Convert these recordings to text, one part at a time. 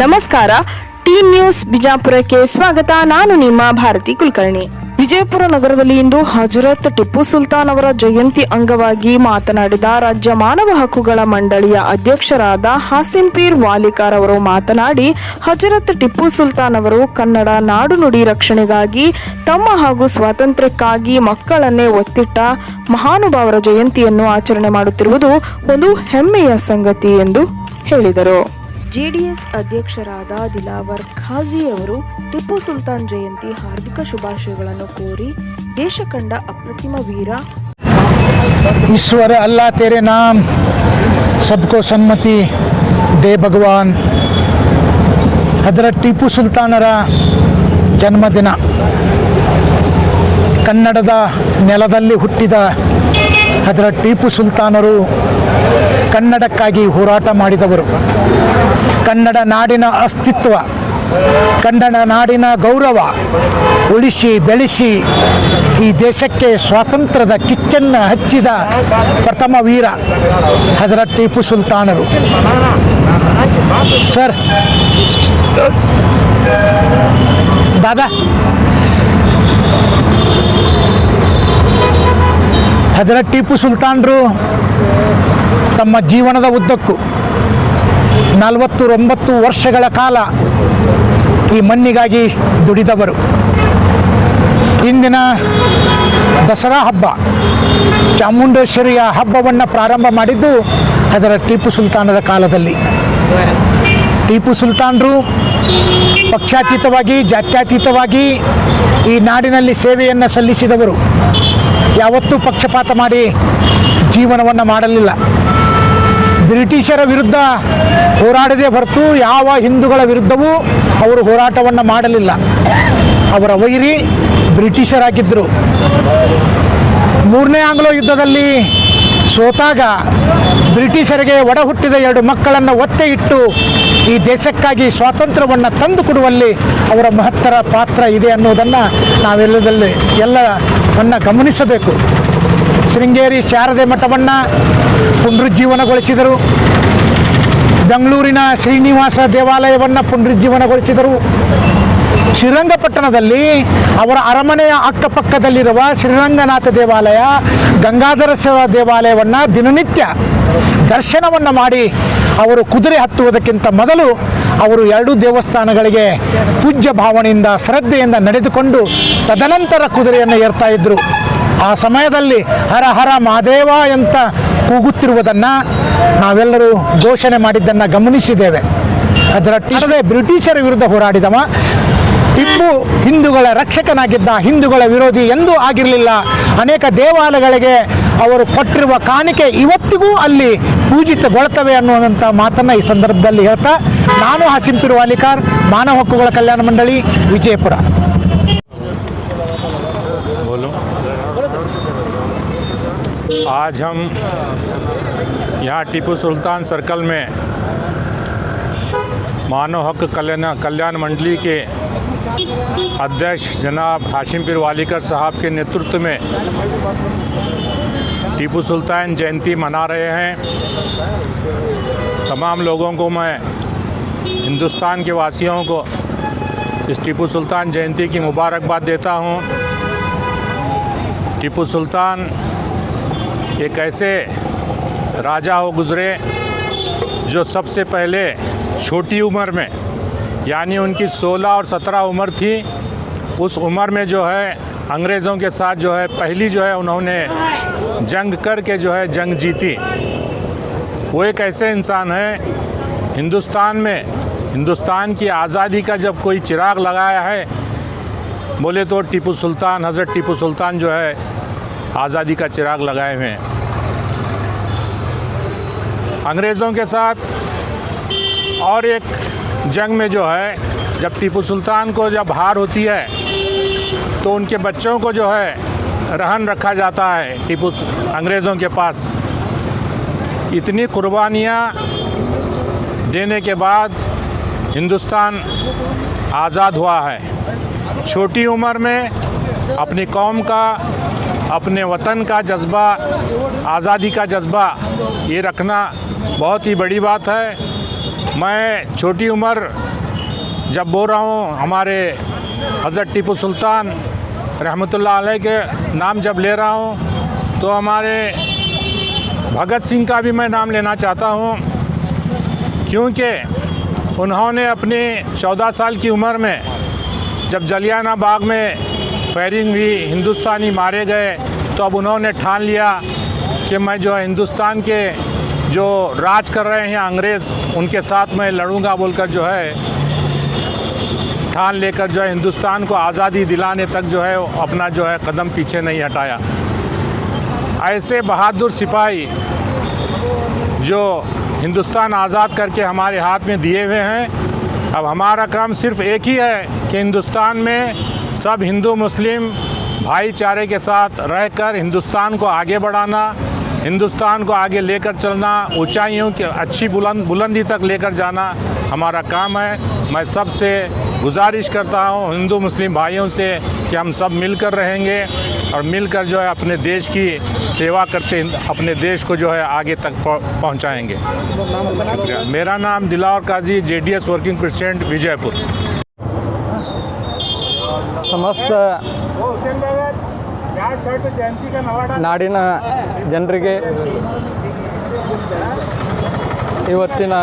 ನಮಸ್ಕಾರ. T news ಬಿಜಾಪುರಕ್ಕೆ ಸ್ವಾಗತ. ನಾನು ನಿಮ್ಮ ಭಾರತಿ ಕುಲಕರ್ಣಿ. ವಿಜಯಪುರ ನಗರದಲ್ಲಿ ಇಂದು ಹಜರತ್ ಟಿಪ್ಪು ಸುಲ್ತಾನ್ ಅವರ ಜಯಂತಿ ಅಂಗವಾಗಿ ಮಾತನಾಡಿದ ರಾಜ್ಯ ಮಾನವ ಹಕ್ಕುಗಳ ಮಂಡಳಿಯ ಅಧ್ಯಕ್ಷರಾದ ಹಾಸಿಂ ಪೀರ್ ವಾಲಿಕಾರ್ ಅವರು ಮಾತನಾಡಿ, ಹಜರತ್ ಟಿಪ್ಪು ಸುಲ್ತಾನ್ ಅವರು ಕನ್ನಡ ನಾಡು ನುಡಿ ರಕ್ಷಣೆಗಾಗಿ ತಮ್ಮ ಹಾಗೂ ಸ್ವಾತಂತ್ರ್ಯಕ್ಕಾಗಿ ಮಕ್ಕಳನ್ನೇ ಒತ್ತಿಟ್ಟ ಮಹಾನುಭಾವರ ಜಯಂತಿಯನ್ನು ಆಚರಣೆ ಮಾಡುತ್ತಿರುವುದು ಒಂದು ಹೆಮ್ಮೆಯ ಸಂಗತಿ ಎಂದು ಹೇಳಿದರು. ಜೆಡಿಎಸ್ ಅಧ್ಯಕ್ಷರಾದ ದಿಲಾವರ್ ಖಾಜಿ ಅವರು ಟಿಪ್ಪು ಸುಲ್ತಾನ್ ಜಯಂತಿ ಹಾರ್ದಿಕ ಶುಭಾಶಯಗಳನ್ನು ಕೋರಿ ದೇಶ ಕಂಡ ಅಪ್ರತಿಮ ವೀರ. ಈಶ್ವರ ಅಲ್ಲಾ ತೆರೆ ನಾಮ್. ಸಬ್ಕೋ ಸನ್ಮತಿ ದೇ ಭಗವಾನ್. ಅದರ ಟಿಪ್ಪು ಸುಲ್ತಾನರ ಜನ್ಮದಿನ. ಕನ್ನಡದ ನೆಲದಲ್ಲಿ ಹುಟ್ಟಿದ ಅದರ ಟಿಪ್ಪು ಸುಲ್ತಾನರು ಕನ್ನಡಕ್ಕಾಗಿ ಹೋರಾಟ ಮಾಡಿದವರು. ಕನ್ನಡ ನಾಡಿನ ಅಸ್ತಿತ್ವ, ಕನ್ನಡ ನಾಡಿನ ಗೌರವ, ಉಳಿಸಿ, ಬೆಳೆಸಿ ಈ ದೇಶಕ್ಕೆ ಸ್ವಾತಂತ್ರ್ಯದ ಕಿಚ್ಚನ್ನು ಹಚ್ಚಿದ ಪ್ರಥಮ ವೀರ ಹಜರತ್ ಟಿಪ್ಪು ಸುಲ್ತಾನರು. ಸರ್, ದಾದಾ, ಹಜರತ್ ಟಿಪ್ಪು ಸುಲ್ತಾನರು ತಮ್ಮ ಜೀವನದ ಉದ್ದಕ್ಕೂ ನಲವತ್ತು ಒಂಬತ್ತು ವರ್ಷಗಳ ಕಾಲ ಈ ಮಣ್ಣಿಗಾಗಿ ದುಡಿದವರು. ಇಂದಿನ ದಸರಾ ಹಬ್ಬ, ಚಾಮುಂಡೇಶ್ವರಿಯ ಹಬ್ಬವನ್ನು ಪ್ರಾರಂಭ ಮಾಡಿದ್ದು ಅದರ ಟಿಪ್ಪು ಸುಲ್ತಾನರ ಕಾಲದಲ್ಲಿ. ಟಿಪ್ಪು ಸುಲ್ತಾನರು ಪಕ್ಷಾತೀತವಾಗಿ, ಜಾತ್ಯತೀತವಾಗಿ ಈ ನಾಡಿನಲ್ಲಿ ಸೇವೆಯನ್ನು ಸಲ್ಲಿಸಿದವರು. ಯಾವತ್ತೂ ಪಕ್ಷಪಾತ ಮಾಡಿ ಜೀವನವನ್ನು ಮಾಡಲಿಲ್ಲ. ಬ್ರಿಟಿಷರ ವಿರುದ್ಧ ಹೋರಾಡದೇ ಹೊರತು ಯಾವ ಹಿಂದೂಗಳ ವಿರುದ್ಧವೂ ಅವರು ಹೋರಾಟವನ್ನು ಮಾಡಲಿಲ್ಲ. ಅವರ ವೈರಿ ಬ್ರಿಟಿಷರಾಗಿದ್ದರು ಮೂರನೇ ಆಂಗ್ಲೋ ಯುದ್ಧದಲ್ಲಿ ಸೋತಾಗ ಬ್ರಿಟಿಷರಿಗೆ ಒಡ ಹುಟ್ಟಿದ ಎರಡು ಮಕ್ಕಳನ್ನು ಒತ್ತೆ ಇಟ್ಟು ಈ ದೇಶಕ್ಕಾಗಿ ಸ್ವಾತಂತ್ರ್ಯವನ್ನು ತಂದು ಕೊಡುವಲ್ಲಿ ಅವರ ಮಹತ್ತರ ಪಾತ್ರ ಇದೆ ಅನ್ನೋದನ್ನು ನಾವೆಲ್ಲದಲ್ಲಿ ಎಲ್ಲವನ್ನು ಗಮನಿಸಬೇಕು. ಶೃಂಗೇರಿ ಶಾರದೆ ಮಠವನ್ನು ಪುನರುಜ್ಜೀವನಗೊಳಿಸಿದರು. ಬೆಂಗಳೂರಿನ ಶ್ರೀನಿವಾಸ ದೇವಾಲಯವನ್ನು ಪುನರುಜ್ಜೀವನಗೊಳಿಸಿದರು. ಶ್ರೀರಂಗಪಟ್ಟಣದಲ್ಲಿ ಅವರ ಅರಮನೆಯ ಅಕ್ಕಪಕ್ಕದಲ್ಲಿರುವ ಶ್ರೀರಂಗನಾಥ ದೇವಾಲಯ, ಗಂಗಾಧರ ದೇವಾಲಯವನ್ನು ದಿನನಿತ್ಯ ದರ್ಶನವನ್ನು ಮಾಡಿ ಅವರು ಕುದುರೆ ಹತ್ತುವುದಕ್ಕಿಂತ ಮೊದಲು ಅವರು ಎರಡೂ ದೇವಸ್ಥಾನಗಳಿಗೆ ಪೂಜ್ಯ ಭಾವನೆಯಿಂದ, ಶ್ರದ್ಧೆಯಿಂದ ನಡೆದುಕೊಂಡು ತದನಂತರ ಕುದುರೆಯನ್ನು ಏರ್ತಾ ಇದ್ದರು ಆ ಸಮಯದಲ್ಲಿ ಹರ ಹರ ಮಹಾದೇವ ಅಂತ ಕೂಗುತ್ತಿರುವುದನ್ನು ನಾವೆಲ್ಲರೂ ಘೋಷಣೆ ಮಾಡಿದ್ದನ್ನು ಗಮನಿಸಿದ್ದೇವೆ. ಅದರ ಟಿಡದೆ ಬ್ರಿಟಿಷರ ವಿರುದ್ಧ ಹೋರಾಡಿದವ. ಟಿಪ್ಪು ಹಿಂದೂಗಳ ರಕ್ಷಕನಾಗಿದ್ದ ಹಿಂದೂಗಳ ವಿರೋಧಿ ಎಂದೂ ಆಗಿರಲಿಲ್ಲ. ಅನೇಕ ದೇವಾಲಯಗಳಿಗೆ ಅವರು ಕೊಟ್ಟಿರುವ ಕಾಣಿಕೆ ಇವತ್ತಿಗೂ ಅಲ್ಲಿ ಪೂಜಿತಗೊಳ್ತವೆ ಅನ್ನುವಂಥ ಮಾತನ್ನು ಈ ಸಂದರ್ಭದಲ್ಲಿ ಹೇಳ್ತಾ, ನಾನು ಹಸಿಂಪಿರುವ ಅಲಿಕಾರ್ ಮಾನವ ಹಕ್ಕುಗಳ ಕಲ್ಯಾಣ ಮಂಡಳಿ, ವಿಜಯಪುರ. आज हम यहाँ टीपू सुल्तान सर्कल में मानव हक कल्याण कल्याण मंडली के अध्यक्ष जनाब हाशिम पीर वालीकर साहब के नेतृत्व में टीपू सुल्तान जयंती मना रहे हैं। तमाम लोगों को मैं, हिंदुस्तान के वासियों को इस टीपू सुल्तान जयंती की मुबारकबाद देता हूँ। टीपू सुल्तान एक ऐसे राजा हो गुज़रे जो सबसे पहले छोटी उम्र में, यानी उनकी 16 और 17 उम्र थी, उस उम्र में जो है, अंग्रेज़ों के साथ जो है, पहली जो है उन्होंने जंग करके जो है, जंग जीती। वो एक ऐसे इंसान है, हिंदुस्तान में, हिंदुस्तान की आज़ादी का जब कोई चिराग लगाया है, बोले तो टीपू सुल्तान, हज़रत टीपू सुल्तान जो है, आज़ादी का चिराग लगाए हुए हैं। अंग्रेज़ों के साथ। और एक जंग में जो है, जब टीपू सुल्तान को जब हार होती है तो उनके बच्चों को जो है, रहन रखा जाता है टीपू अंग्रेज़ों के पास। इतनी कुर्बानियाँ देने के बाद हिंदुस्तान आज़ाद हुआ है। छोटी उम्र में अपनी कौम का, अपने वतन का जज्बा, आज़ादी का जज्बा ये रखना बहुत ही बड़ी बात है। मैं छोटी उम्र जब बोल रहा हूँ, हमारे हज़रत टीपू सुल्तान रहमतुल्लाह अलैह के नाम जब ले रहा हूँ तो हमारे भगत सिंह का भी मैं नाम लेना चाहता हूँ, क्योंकि उन्होंने अपनी चौदह साल की उम्र में जब जलियाना बाग में फायरिंग हुई, हिंदुस्तानी मारे गए तो अब उन्होंने ठान लिया। कि मैं जो हिंदुस्तान के जो राज कर रहे हैं अंग्रेज़, उनके साथ मैं लड़ूँगा बोलकर जो है, ठान लेकर जो है हिंदुस्तान को आज़ादी दिलाने तक जो है अपना जो है कदम पीछे नहीं हटाया। ऐसे बहादुर सिपाही जो हिंदुस्तान आज़ाद करके हमारे हाथ में दिए हुए हैं, अब हमारा काम सिर्फ़ एक ही है कि हिंदुस्तान में सब हिंदू मुस्लिम भाईचारे के साथ रहकर हिंदुस्तान को आगे बढ़ाना हिंदुस्तान को आगे लेकर चलना ऊंचाइयों की अच्छी बुलंद बुलंदी तक लेकर जाना हमारा काम है। मैं सबसे गुजारिश करता हूँ हिंदू मुस्लिम भाइयों से कि हम सब मिलकर रहेंगे और मिलकर जो है अपने देश की सेवा करते अपने देश को जो है आगे तक पहुँचाएँगे। शुक्रिया। मेरा नाम Dilawar Kazi JDS working president Vijayapur. समस्त ನಾಡಿನ ಜನರಿಗೆ ಇವತ್ತಿನ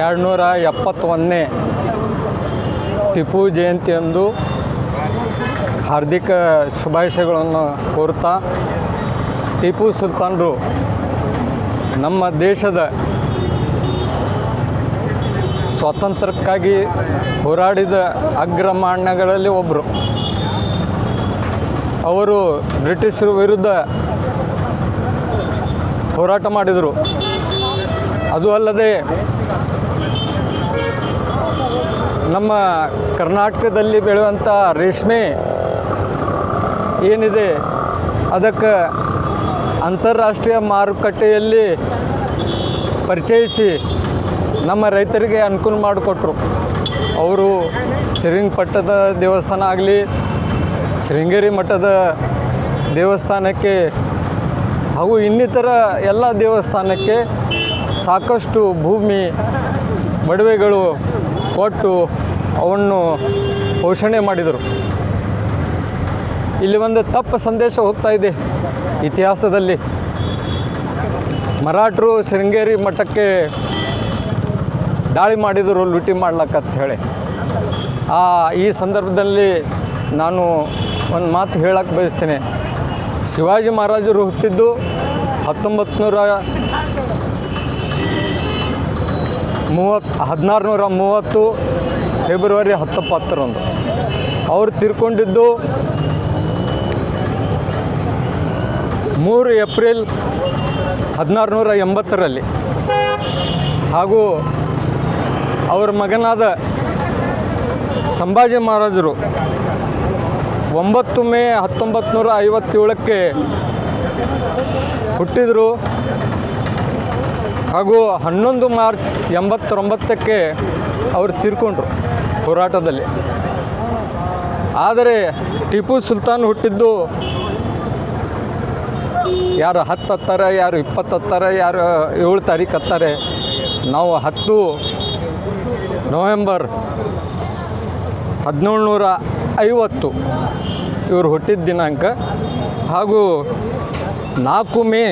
ಎರಡುನೂರ ಎಪ್ಪತ್ತೊಂದನೇ ಟಿಪ್ಪು ಜಯಂತಿಯಂದು ಹಾರ್ದಿಕ ಶುಭಾಶಯಗಳನ್ನು ಕೋರ್ತಾ ಟಿಪ್ಪು ಸುಲ್ತಾನರು ನಮ್ಮ ದೇಶದ ಸ್ವಾತಂತ್ರ್ಯಕ್ಕಾಗಿ ಹೋರಾಡಿದ ಅಗ್ರಮಾನ್ಯಗಳಲ್ಲಿ ಒಬ್ಬರು ಅವರು ಬ್ರಿಟಿಷರ ವಿರುದ್ಧ ಹೋರಾಟ ಮಾಡಿದರು. ಅದು ಅಲ್ಲದೆ ನಮ್ಮ ಕರ್ನಾಟಕದಲ್ಲಿ ಬೆಳೆಯುವಂಥ ರೇಷ್ಮೆ ಏನಿದೆ, ಅದಕ್ಕೆ ಅಂತಾರಾಷ್ಟ್ರೀಯ ಮಾರುಕಟ್ಟೆಯಲ್ಲಿ ಪರಿಚಯಿಸಿ ನಮ್ಮ ರೈತರಿಗೆ ಅನುಕೂಲ ಮಾಡಿಕೊಟ್ರು. ಅವರು ಶ್ರೀರಂಗಪಟ್ಟದ ದೇವಸ್ಥಾನ ಆಗಲಿ ಶೃಂಗೇರಿ ಮಠದ ದೇವಸ್ಥಾನಕ್ಕೆ ಹಾಗೂ ಇನ್ನಿತರ ಎಲ್ಲ ದೇವಸ್ಥಾನಕ್ಕೆ ಸಾಕಷ್ಟು ಭೂಮಿ ಬಡವೆಗಳು ಕೊಟ್ಟು ಅವನ್ನು ಪೋಷಣೆ ಮಾಡಿದರು. ಇಲ್ಲಿ ಒಂದು ತಪ್ಪು ಸಂದೇಶ ಹೋಗ್ತಾ ಇದೆ ಇತಿಹಾಸದಲ್ಲಿ. ಮರಾಠರು ಶೃಂಗೇರಿ ಮಠಕ್ಕೆ ದಾಳಿ ಮಾಡಿದರು, ಲೂಟಿ ಮಾಡ್ಲಕ್ಕಂತ ಹೇಳಿ. ಆ, ಈ ಸಂದರ್ಭದಲ್ಲಿ ನಾನು ಒಂದು ಮಾತು ಹೇಳಕ್ಕೆ ಬಯಸ್ತೇನೆ. ಶಿವಾಜಿ ಮಹಾರಾಜರು ಹುಟ್ಟಿದ್ದು ಹತ್ತೊಂಬತ್ತು ನೂರ ಮೂವತ್ತು ಹದಿನಾರು ನೂರ ಮೂವತ್ತು ಫೆಬ್ರವರಿ ಹತ್ತೊಂಬತ್ತರಂದು. ಅವರು ತಿರ್ಕೊಂಡಿದ್ದು ಮೂರು ಏಪ್ರಿಲ್ ಹದಿನಾರು ನೂರ ಎಂಬತ್ತರಲ್ಲಿ. ಹಾಗೂ ಅವರ ಮಗನಾದ ಸಂಭಾಜಿ ಮಹಾರಾಜರು ಒಂಬತ್ತು ಮೇ ಹತ್ತೊಂಬತ್ತು ನೂರ ಐವತ್ತೇಳಕ್ಕೆ ಹುಟ್ಟಿದರು. ಹಾಗೂ ಹನ್ನೊಂದು ಮಾರ್ಚ್ ಎಂಬತ್ತೊಂಬತ್ತಕ್ಕೆ ಅವರು ತೀರ್ಕೊಂಡ್ರು ಹೋರಾಟದಲ್ಲಿ. ಆದರೆ ಟಿಪ್ಪು ಸುಲ್ತಾನ್ ಹುಟ್ಟಿದ್ದು ಯಾರು ಹತ್ತು ಹತ್ತಾರೆ, ಯಾರು ಇಪ್ಪತ್ತು ಹತ್ತಾರೆ, ಯಾರು ಏಳು ತಾರೀಕು ಹತ್ತಾರೆ, ನಾವು ಹತ್ತು ನವೆಂಬರ್ ಹದಿನೇಳು ನೂರ ಐವತ್ತು. ಇವರು ಹುಟ್ಟಿದ ದಿನಾಂಕ ಹಾಗೂ ನಾಲ್ಕು ಮೇ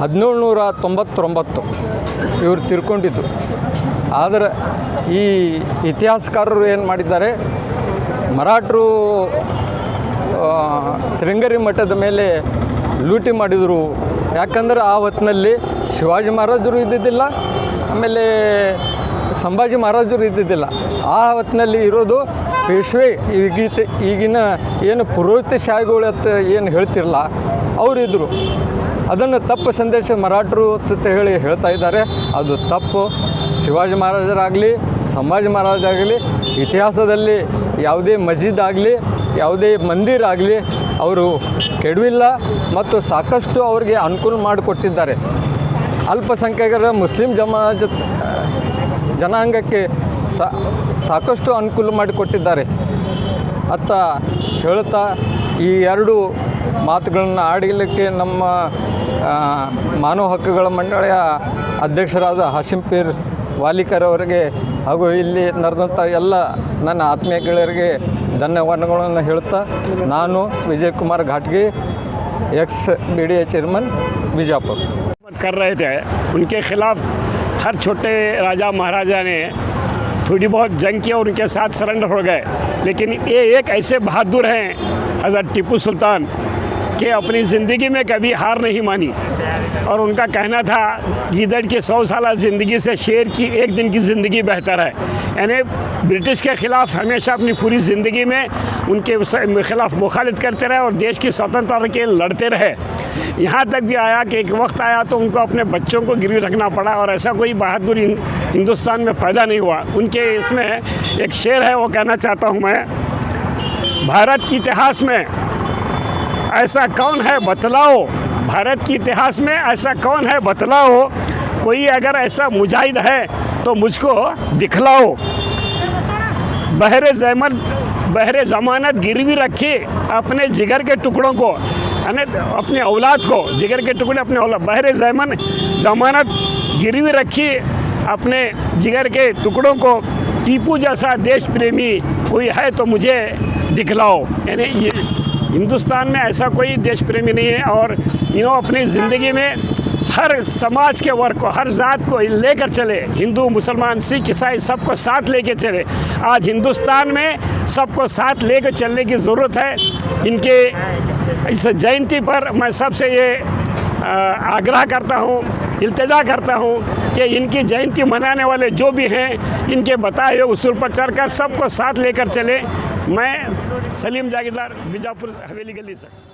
ಹದಿನೇಳು ನೂರ ತೊಂಬತ್ತೊಂಬತ್ತು ಇವರು ತಿರ್ಕೊಂಡಿದ್ದು ಆದರೆ ಈ ಇತಿಹಾಸಕಾರರು ಏನು ಮಾಡಿದ್ದಾರೆ? ಮರಾಠರು ಶೃಂಗರಿ ಮಠದ ಮೇಲೆ ಲೂಟಿ ಮಾಡಿದರು. ಯಾಕಂದ್ರೆ ಆ ಹೊತ್ತಿನಲ್ಲಿ ಶಿವಾಜಿ ಮಹಾರಾಜರು ಇದ್ದಿದ್ದಿಲ್ಲ, ಆಮೇಲೆ ಸಂಭಾಜಿ ಮಹಾರಾಜರು ಇದ್ದಿದ್ದಿಲ್ಲ. ಆ ಹೊತ್ತಿನಲ್ಲಿ ಇರೋದು ಪೇಶ್ವೆ ಈಗೀತ ಈಗಿನ ಏನು ಪುರೋಹಿತಶಾಹಿಗಳು ಅಂತ ಏನು ಹೇಳ್ತಿರಲ್ಲ ಅವರಿದ್ದರು ಅದನ್ನು ತಪ್ಪು ಸಂದೇಶ ಮರಾಠರು ಅಂತ ಹೇಳಿ ಹೇಳ್ತಾ ಇದ್ದಾರೆ. ಅದು ತಪ್ಪು. ಶಿವಾಜಿ ಮಹಾರಾಜರಾಗಲಿ, ಸಂಭಾಜಿ ಮಹಾರಾಜಾಗಲಿ ಇತಿಹಾಸದಲ್ಲಿ ಯಾವುದೇ ಮಸ್ಜಿದ್ ಆಗಲಿ, ಯಾವುದೇ ಮಂದಿರ ಆಗಲಿ, ಅವರು ಕೆಡವಿಲ್ಲ ಮತ್ತು ಸಾಕಷ್ಟು ಅವರಿಗೆ ಅನುಕೂಲ ಮಾಡಿಕೊಟ್ಟಿದ್ದಾರೆ. ಅಲ್ಪಸಂಖ್ಯಾತರ ಮುಸ್ಲಿಂ ಜಮಾಜ, ಜನಾಂಗಕ್ಕೆ ಸಾ ಸಾಕಷ್ಟು ಅನುಕೂಲ ಮಾಡಿಕೊಟ್ಟಿದ್ದಾರೆ ಅತ್ತ ಹೇಳುತ್ತಾ ಈ ಎರಡು ಮಾತುಗಳನ್ನು ಆಡಲಿಕ್ಕೆ ನಮ್ಮ ಆ, ಮಾನವ ಹಕ್ಕುಗಳ ಮಂಡಳಿಯ ಅಧ್ಯಕ್ಷರಾದ ಹಾಶಿಂ ಪೀರ್ ವಾಲಿಕರ್ ಅವರಿಗೆ ಹಾಗೂ ಇಲ್ಲಿ ನಡೆದಂಥ ಎಲ್ಲ ನನ್ನ ಆತ್ಮೀಯ ಗೆಳೆಯರಿಗೆ ಧನ್ಯವಾದಗಳನ್ನು ಹೇಳುತ್ತಾ ನಾನು Vijay Kumar ಘಾಟ್ಗಿ ex B D A chairman Bijapur कर रहे थे उनके खिलाफ हर छोटे राजा महाराजा ने थोड़ी बहुत जंग किया और उनके साथ सरेंडर हो गए। लेकिन ये एक ऐसे बहादुर हैं, हज़रत टीपू सुल्तान कि अपनी ज़िंदगी में कभी हार नहीं मानी। और उनका कहना था, गीदड़ की सौ साल ज़िंदगी से शेर की एक दिन की ज़िंदगी बेहतर है। यानी ब्रिटिश के ख़िलाफ़ हमेशा अपनी पूरी ज़िंदगी में उनके ख़िलाफ़ मुखालत करते रहे और देश की स्वतंत्रता के लड़ते रहे। यहाँ तक भी आया कि एक वक्त आया तो उनको अपने बच्चों को गिरवी रखना पड़ा और ऐसा कोई बहादुर हिंदुस्तान में पैदा नहीं हुआ। उनके इसमें एक शेर है, वो कहना चाहता हूँ मैं, भारत के इतिहास में ऐसा कौन है बतलाओ? भारत के इतिहास में ऐसा कौन है बतलाओ? कोई अगर ऐसा मुजाहिद है तो मुझको दिखलाओ। बहरे जमन बहरे ज़मानत गिरवी रखी अपने जिगर के टुकड़ों को, यानी अपने औलाद को, जिगर के टुकड़े अपने औलाद, बहरे जमन ज़मानत गिरवी रखी अपने जिगर के टुकड़ों को, टीपू जैसा देश प्रेमी कोई है तो मुझे दिखलाओ। यानी ये हिंदुस्तान में ऐसा कोई देश प्रेमी नहीं है और इन्हों अपनी ज़िंदगी में हर समाज के वर्ग को, हर जात को लेकर चले। हिंदू, मुसलमान, सिख, ईसाई सबको साथ लेके चले। आज हिंदुस्तान में सबको साथ लेकर चलने की ज़रूरत है। इनके इस जयंती पर मैं सबसे ये आग्रह करता हूँ, इल्तजा करता हूँ कि इनकी जयंती मनाने वाले जो भी हैं, इनके बताए हुए उसूल पर चढ़कर सबको साथ लेकर चले। मैं सलीम जागीरदार, बीजापुर हवेली गली से।